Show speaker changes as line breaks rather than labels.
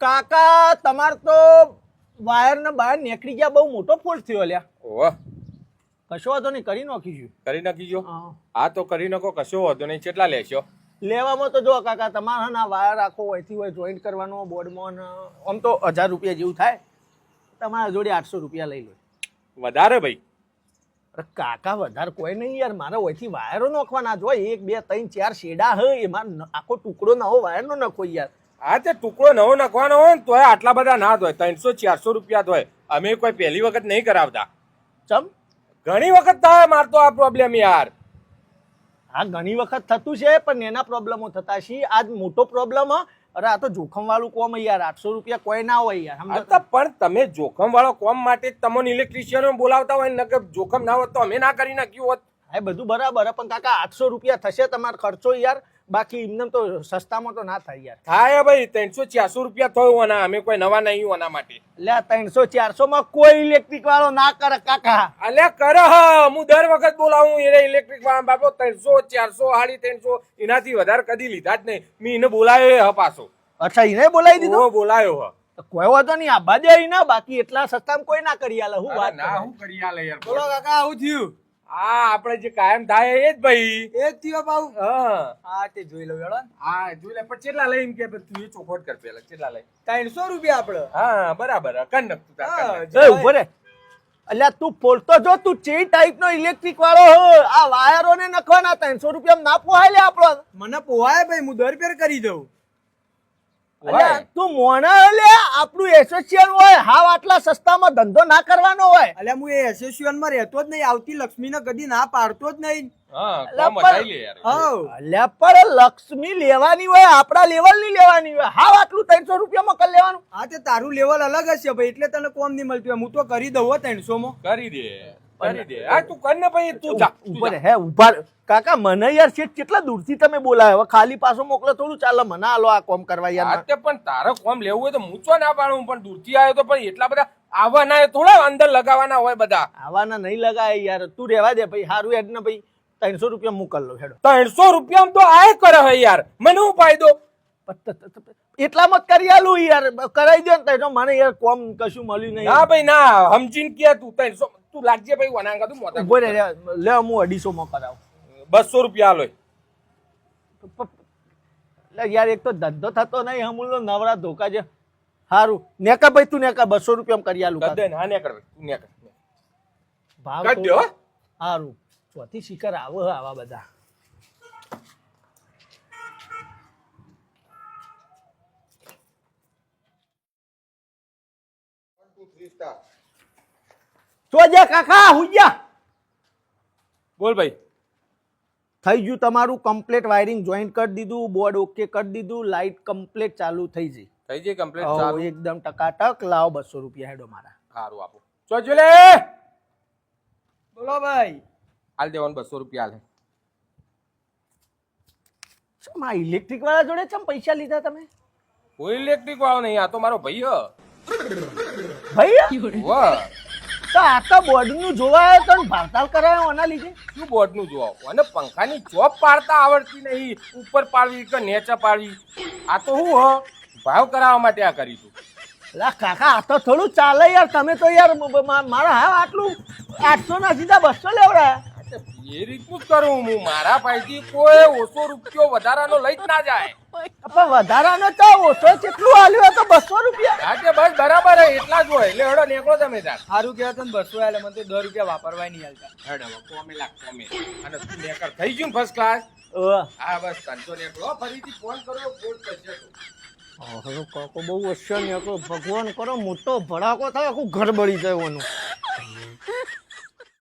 કાકા તમાર તો વાયર ને બહાર નીકળી ગયા. બહુ મોટો ફોલ્ટ થયો લ્યા
ઓહ.
કશો વાંધો નહીં કરી નાખીશું
કરી નાખીજો આ તો કરી નાખો કશો વાંધો નહીં. કેટલા લેશો?
લેવામાં તો જો કાકા તમારે ના વાયર આખો અહીંથી હોય જોઈન્ટ કરવાનો બોર્ડમાં ને આમ તો હજાર રૂપિયા જેવું થાય. તમારા જોડે આઠસો રૂપિયા લઈ લો.
વધારે ભાઈ.
કાકા વધારે કોઈ નહીં યાર. મારે ઓયથી વાયરો નાખવાના જ હોય. એક બે ત્રણ ચાર શેડા હોય એમાં આખો ટુકડો નવો વાયરનો નાખો યાર.
હા તે ટુકડો નવો નાખવાનો હોય ને તોય આટલા બધા ના હોય ત્રણસો ચારસો રૂપિયા હોય અમે કોઈ પહેલી વખત નહીં કરાવતા.
ચમ?
ઘણી વખત થાય મારતો આ પ્રોબ્લેમ યાર.
હા ઘણી વખત થતું છે પણ એના પ્રોબ્લેમો થતા છે. આજ મોટો પ્રોબ્લેમ અરે આ તો જોખમ વાળું કોમ યાર. આઠસો રૂપિયા કોઈ ના હોય યાર. સમજો
તો પણ તમે જોખમ વાળો કોમ માટે તમને ઇલેક્ટ્રિશિયનો બોલાવતા હોય ને કે જોખમ ના હોત તો અમે ના કરી નાખ્યું હોત.
હા બધું બરાબર પણ કાકા આઠસો રૂપિયા થશે તમારો ખર્ચો યાર. બાકી એમને તો સસ્તામાં તો ના થાય યાર.
થાય ભાઈ ત્રણસો ચારસો રૂપિયા થયો હોના અમે કોઈ નવા નહીં હોના માટે.
એટલે ત્રણસો ચારસો માં કોઈ ઇલેક્ટ્રિક વાળો ના કરે કાકા.
અલે કરે હું દર વખત બોલાવું એને ઇલેક્ટ્રિક વાળા બાપો ત્રણસો ચારસો સાડી ત્રણસો એનાથી વધારે કદી લીધા જ નહીં. મેં એને બોલાયો હ પાછો.
અચ્છા એને બોલાવી દીધો?
બોલાયો હ.
કોઈ વાંધો નહીં આ બાજુ ના બાકી એટલા સસ્તામાં કોઈ ના કરી આલે હું વાત
ના હું કરી આલે યાર
બોલો. કાકા આવું થયું?
આ આપણે જે કાયમ થાય એ જ ભાઈ.
એ જ થયો બાબુ
હા.
હા તે જોઈ લઉં હેડો
હા જોઈ લે પણ કેટલા લઈ એમ કે તું એ ચોખવટ કર પેલા કેટલા લઈ.
ત્રણસો રૂપિયા આપડે.
હા બરાબર કર નાખ તું તાર,
ઊભો રે. અલ્યા તું બોલતો જો તું ચે ટાઈપ નો ઇલેક્ટ્રિક વાળો હો. આ વાયરો ને નખવાના ત્રણસો રૂપિયા ના પોહાય લે આપણો.
મને પોહાય ભાઈ હું દર ફેર કરી દઉં.
અલ્યા તું મોણા લે આપણું એસોસિયન હોય હાવ આટલા સસ્તામાં ધંધો ના કરવાનો હોય.
અલ્યા હું એ એસોસિયનમાં રહેતો જ નહીં આવતી લક્ષ્મી ને કદી ના પાડતો જ નહીં.
હા
પણ-
વધાઈ લે યાર.
અલ્યા પણ લક્ષ્મી લેવાની હોય આપડા લેવલની લેવાની હોય. હાવ આટલું ત્રણસો રૂપિયામાં કર લેવાનું.
હા તે તારું લેવલ અલગ હશે ભાઈ એટલે તને કોમ નહીં મળતું હું તો કરી દઉં હો ત્રણસો માં
કરી દે. કરી દે. હા તું કર ને ભાઈ તું જા.
ઉપર હે ઊભા કાકા મને યાર શેઠ કેટલા દૂરથી તમે બોલાયો? ખાલી પાછો મોકલો થોડું. ચાલે મને આલો આ કોમ કરવા યાર.
તે પણ તારે કોમ લેવું હોય તો હું ચો ના પાડું પણ દૂરથી આવ્યો તો પણ એટલા બધા આવવાના થોડા અંદર લગાવવાના હોય બધા.
આવાના નહીં લગાય યાર. તું રહેવા દે ભાઈ. સારું હેડ ને ભાઈ. ત્રણસો રૂપિયા મોકલ લો હેડો.
ત્રણસો રૂપિયા તો આય કરે હે યાર. મને હું ફાયદો?
એટલામાં કરી આલું યાર. કરાઈ દે ને તો મને યાર કોમ કશું મળ્યું નહીં.
ના ભાઈ ના. સમજીને કે તું તઈ તું લાગજે ભાઈ વનાંગા તું મોટા
રે, લે હું અઢીસો માં કરાવ.
બસો રૂપિયા લો
પ- પ- યાર એક તો ધંધો થતો નહીં હમુલનો નવરા ધોકા છે સારું નેકા ભાઈ તું નેકા બસો રૂપિયા કરી આલું
કદે હા ને ભાઈ, તું ને
ભાવ
કાઢ્યો સારું
હારું. ચોથી શિખર આવો હે આવા બધા. જોજે કાકા હુજ્યા
બોલ ભાઈ.
થઈ ગયું તમારું કમ્પ્લીટ વાયરિંગ જોઈન્ટ કરી દીધું બોર્ડ ઓકે કરી દીધું લાઇટ કમ્પ્લીટ ચાલુ થઈ જઈ
થઈ જાય કમ્પ્લીટ ચાલુ?
એકદમ ટકાટક. લાવો બસો રૂપિયા હેડો મારા.
સારું આપો. ચો જો લે!
બોલો ભાઈ.
હાલ દેવાનું બસો રૂપિયા હાલ
ચમ આ ઇલેક્ટ્રિક વાળા જોડે ચમ પૈસા લીધા તમે?
કોઈ ઇલેક્ટ્રિક વાળો નહીં આ તો મારો ભાઈ
ભાઈ
વાહ.
તો આ તો બોર્ડનું જોવા આવ્યો તો ભાવતાલ કરાયો એના લીધે.
શું બોર્ડનું જોવા અને પંખાની જોબ પાડતા આવડતી નહીં. ઉપર પાડવી કે નીચે પાડવી? આ તો હું હ? ભાવ કરાવવા માટે આ કરીશું
લા કાકા આ તો થોડું ચાલે યાર. તમે તો યાર મારા હા આટલું આઠસો ના સીધા બસો લેવડાયા.
એ રીતનું જ કરું હું. મારા પાસેથી કોઈ ઓછો રૂપિયો વધારાનો લઈ જ ના જાય.
પણ વધારાનો તો ઓછો કેટલું આલ્યો તો બસો રૂપિયા.
હા તે બસ બરાબર હે, એટલા જ હોય. એટલે હેડો નીકળો તમે તાર
સારું કહેવાય તને બસો આલે મને તો દસ રૂપિયા વાપરવાય નહીં હાલતા.
હેડો કોમે લાગ કોમે. અને તું નીકળ થઈ ગયું ફર્સ્ટ ક્લાસ હા બસ તનતો નીકળો. ફરીથી ફોન કરો ફોન કરશે તું.
હવે કાકો બહુ અસર નીકળો ભગવાન કરો મોટો ભડાકો થાય આખું ઘર બળી જાય એનું